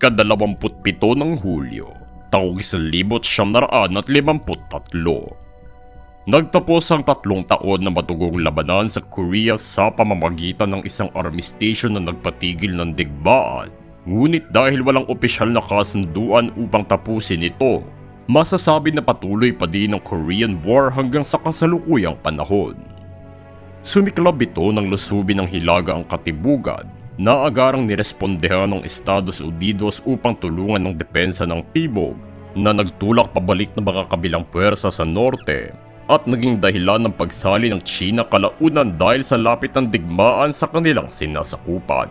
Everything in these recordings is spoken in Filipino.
ika-27 ng Hulyo, taong 1953. Nagtapos ang tatlong taon na matugong labanan sa Korea sa pamamagitan ng isang armistice na nagpatigil ng digmaan. Ngunit dahil walang opisyal na kasunduan upang tapusin ito, masasabi na patuloy pa din ang Korean War hanggang sa kasalukuyang panahon. Sumiklab ito ng lusubin ng hilaga ang katibugan na agarang nirespondehan ng Estados Unidos upang tulungan ng depensa ng Tibog na nagtulak pabalik ng mga kabilang puwersa sa norte at naging dahilan ng pagsali ng China kalaunan dahil sa lapit ng digmaan sa kanilang sinasakupan.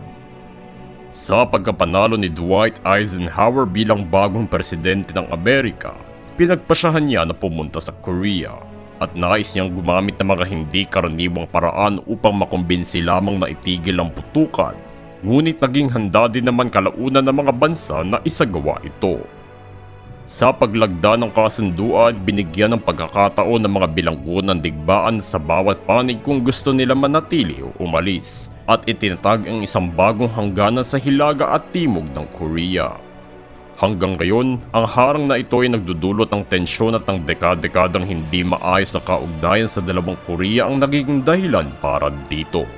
Sa pagkapanalo ni Dwight Eisenhower bilang bagong presidente ng Amerika, pinagpasyahan niya na pumunta sa Korea at nais niyang gumamit ng mga hindi karaniwang paraan upang makumbinsi lamang na itigil ang putukan. Ngunit naging handa din naman kalaunan ng mga bansa na isagawa ito. Sa paglagda ng kasunduan, binigyan ng pagkakataon ng mga bilanggo ng digbaan sa bawat panig kung gusto nila manatili o umalis at itinatag ang isang bagong hangganan sa hilaga at timog ng Korea. Hanggang ngayon, ang harang na ito ay nagdudulot ng tensyon at ang dekad-dekadang hindi maayos na kaugnayan sa dalawang Korea ang nagiging dahilan para dito.